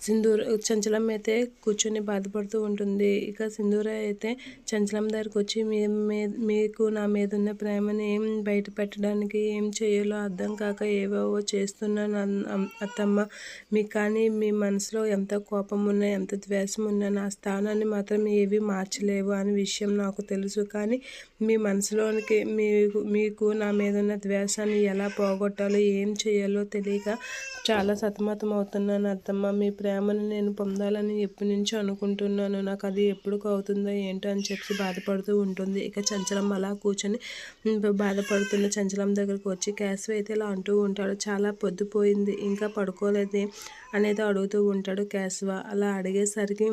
సింధూర చంచలం అయితే కూర్చొని బాధపడుతూ ఉంటుంది. ఇక సింధూర అయితే చంచలం దగ్గరకు వచ్చి మీ మీకు నా మీద ఉన్న ప్రేమని ఏం బయట పెట్టడానికి ఏం చేయాలో అర్థం కాక ఏవేవో చేస్తున్నాను అత్తమ్మ. మీకు కానీ మీ మనసులో ఎంత కోపం ఉన్నా ఎంత ద్వేషం ఉన్నా నా స్థానాన్ని మాత్రం ఏవి మార్చలేవు అనే విషయం నాకు తెలుసు. కానీ మీ మనసులోనికి మీకు మీకు నా మీద ఉన్న ద్వేషాన్ని ఎలా పోగొట్టాలో ఏం చేయాలో తెలియక చాలా సతమతం అవుతున్నాను అత్తమ్మ. మీ ప్రేమను నేను పొందాలని ఎప్పటి నుంచో అనుకుంటున్నాను. నాకు అది ఎప్పుడు అవుతుందో ఏంటో అని చెప్పి బాధపడుతూ ఉంటుంది. ఇక చంచలం అలా కూర్చొని బాధపడుతున్న చంచలం దగ్గరకు వచ్చి కేశవ అయితే ఇలా అంటూ ఉంటాడు. చాలా పొద్దుపోయింది. ఇంకా పడుకోలేదు? అనేది అడుగుతూ ఉంటాడు కేశవ అలా అడిగేసరికి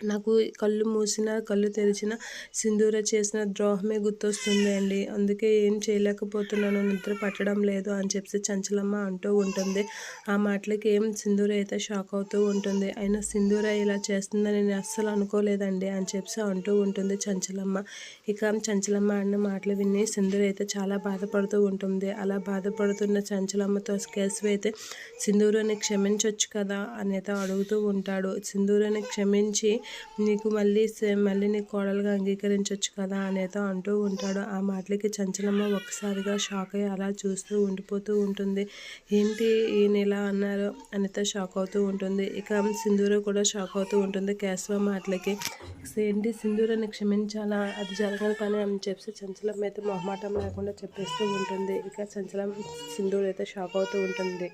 నాకు కళ్ళు మూసిన కళ్ళు తెరిచిన సింధూర చేసిన ద్రోహమే గుర్తొస్తుంది అండి అందుకే ఏం చేయలేకపోతున్నాను నిద్ర పట్టడం లేదు అని చెప్పి చంచలమ్మ అంటూ ఉంటుంది. ఆ మాటలకి ఏం సింధూర అయితే షాక్ అవుతూ ఉంటుంది. అయినా సింధూర ఇలా చేస్తుందని నేను అస్సలు అనుకోలేదండి అని చెప్పి అంటూ ఉంటుంది చంచలమ్మ. ఇక చంచలమ్మ అన్న మాటలు విని సింధూర అయితే చాలా బాధపడుతూ ఉంటుంది. అలా బాధపడుతున్న చంచలమ్మతో కేసు అయితే సింధూరని క్షమించవచ్చు కదా అనేది అడుగుతూ ఉంటాడు. సింధూరని క్షమించి నీకు మళ్ళీ మళ్ళీ నీ కోడలుగా అంగీకరించవచ్చు కదా అనేతో అంటూ ఉంటాడు. ఆ మాటలకి చంచలమ్మ ఒక్కసారిగా షాక్ అయ్యి అలా చూస్తూ ఉండిపోతూ ఉంటుంది. ఏంటి ఈయన ఇలా అన్నారు అనేత షాక్ అవుతూ ఉంటుంది. ఇక సింధూర కూడా షాక్ అవుతూ ఉంటుంది కేశవ మాటలకి. ఏంటి సింధూరాన్ని క్షమించాలా? అది జరగని పని అని చెప్పి చంచలం అయితే మొహమాటం లేకుండా చెప్పేస్తూ ఉంటుంది. ఇక చంచలం సింధూర్ అయితే షాక్ అవుతూ ఉంటుంది.